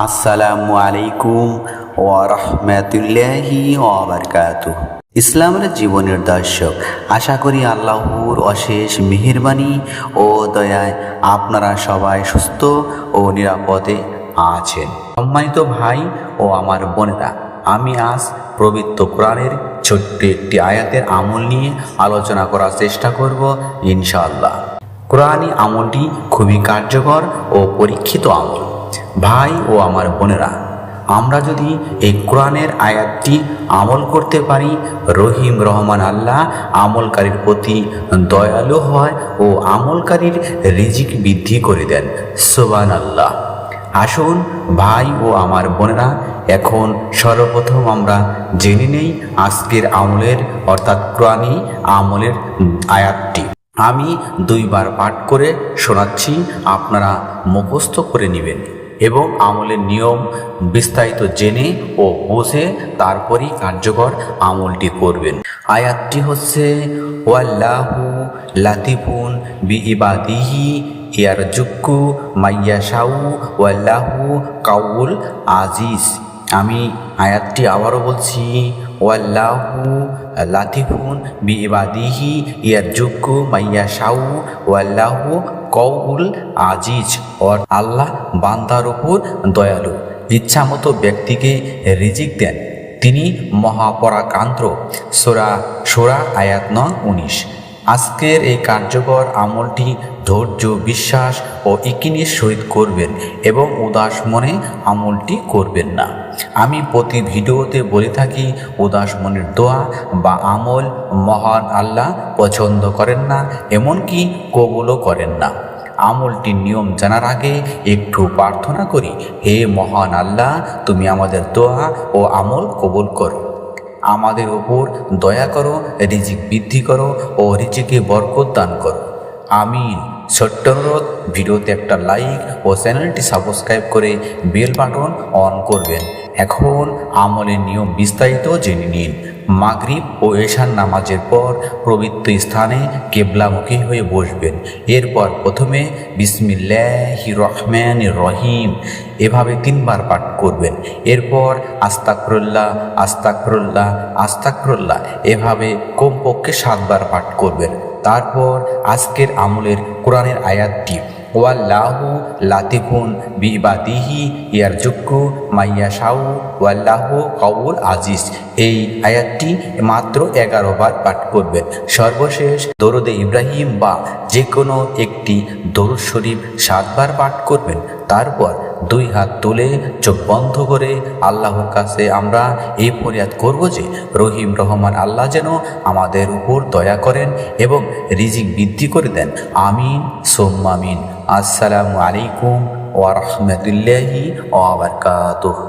আসসালামু আলাইকুম ওয়া রাহমাতুল্লাহি ওয়া বারাকাতুহু। ইসলামের জীবনের দর্শক, আশা করি আল্লাহর অশেষ মেহেরবানি ও দয়ায় আপনারা সবাই সুস্থ ও নিরাপদে আছেন। সম্মানিত ভাই ও আমার বোনেরা, আমি আজ পবিত্র কোরআনের ছোট্ট একটি আয়াতের আমল নিয়ে আলোচনা করার চেষ্টা করব ইনশাআল্লাহ। কোরআনী আমলটি খুবই কার্যকর ও পরীক্ষিত আমল। ভাই ও আমার বোনেরা, আমরা যদি এই কোরআনের আয়াতটি আমল করতে পারি, রহিম রহমান আল্লাহ আমলকারীর প্রতি দয়ালু হয় ও আমলকারীর রিজিক বৃদ্ধি করে দেন। সোবান আল্লাহ আসুন ভাই ও আমার বোনেরা, এখন সর্বপ্রথম আমরা জেনে নেই আজকের আমলের, অর্থাৎ কোরআনী আমলের আয়াতটি। আমি দুইবার পাঠ করে শোনাচ্ছি, আপনারা মুখস্থ করে নেবেন। এবং আমলের নিয়ম বিস্তারিত জেনে ও বুঝে তারপরই কার্যকর আমলটি করবেন। আয়াতটি হচ্ছে, ওয়াল্লাহু লাতিফুন বি ইবাদিহি ইয়ার জুক্কু মাইয়া শাউ ওয়াল্লাহু কাউল আজিজ। আমি আয়াতটি আবারও বলছি, ওয়াল্লাহু লাতিফুন বি ইবাদিহি ইয়ার জুক্কু মাইয়া শাউ ওয়াল্লাহু কৌল আজিজ অর আল্লাহ বান্দার ওপর দয়ালু, ইচ্ছামতো ব্যক্তিকে রিজিক দেন। তিনি মহাপরাকান্ত সোরা সোরা আয়াত নং উনিশ। আজকের এই কার্যকর আমলটি ধৈর্য, বিশ্বাস ও ইকিনের সহিত করবেন এবং উদাস মনে আমলটি করবেন না। আমি প্রতি ভিডিওতে বলে থাকি, উদাস মনের দোয়া বা আমল মহান আল্লাহ পছন্দ করেন না, এমনকি কবুলও করেন না। আমলটির নিয়ম জানার আগে একটু প্রার্থনা করি, হে মহান আল্লাহ, তুমি আমাদের দোয়া ও আমল কবুল করো। আমাদের ওপর দয়া করো, রিজিক বৃদ্ধি করো ও রিজিকে বরকত দান করো। আমিন। ছোট্ট অনুরোধ, ভিডিওতে একটা লাইক ও চ্যানেলটি সাবস্ক্রাইব করে বেল বাটন অন করবেন। এখন আমলের নিয়ম বিস্তারিত জেনে নিন। মাগরিব ও এশার নামাজের পর পবিত্র স্থানে কেবলামুখী হয়ে বসবেন। এরপর প্রথমে বিসমিল্লাহি রহমান রহিম এভাবে তিনবার পাঠ করবেন। এরপর আস্তাকরুল্লাহ আস্তাকরুল্লাহ আস্তাকরুল্লাহ এভাবে কমপক্ষে সাতবার পাঠ করবেন। তারপর আজকের আমলের কোরআনের আয়াতটি ওয়াল্লাহু লাতিফুন বিবাদিহি ইয়ার জুক্কু মাইয়া শাউ ওয়াল্লাহু কবুল আজিজ এই আয়াতটি মাত্র এগারো বার পাঠ করবেন সর্বশেষ দরুদে ইব্রাহিম বা যে কোনো একটি দরুদ শরীফ সাতবার পাঠ করবেন। তারপর দুই হাত তুলে চোখ বন্ধ করে আল্লাহর কাছে আমরা এই ফরিয়াদ করব যে রহিম রহমান আল্লাহ যেন আমাদের উপর দয়া করেন এবং রিজিক বৃদ্ধি করে দেন। আমিন সোম্মামিন আসসালামু আলাইকুম ওয়া রাহমাতুল্লাহি ওয়া বারাকাতুহু।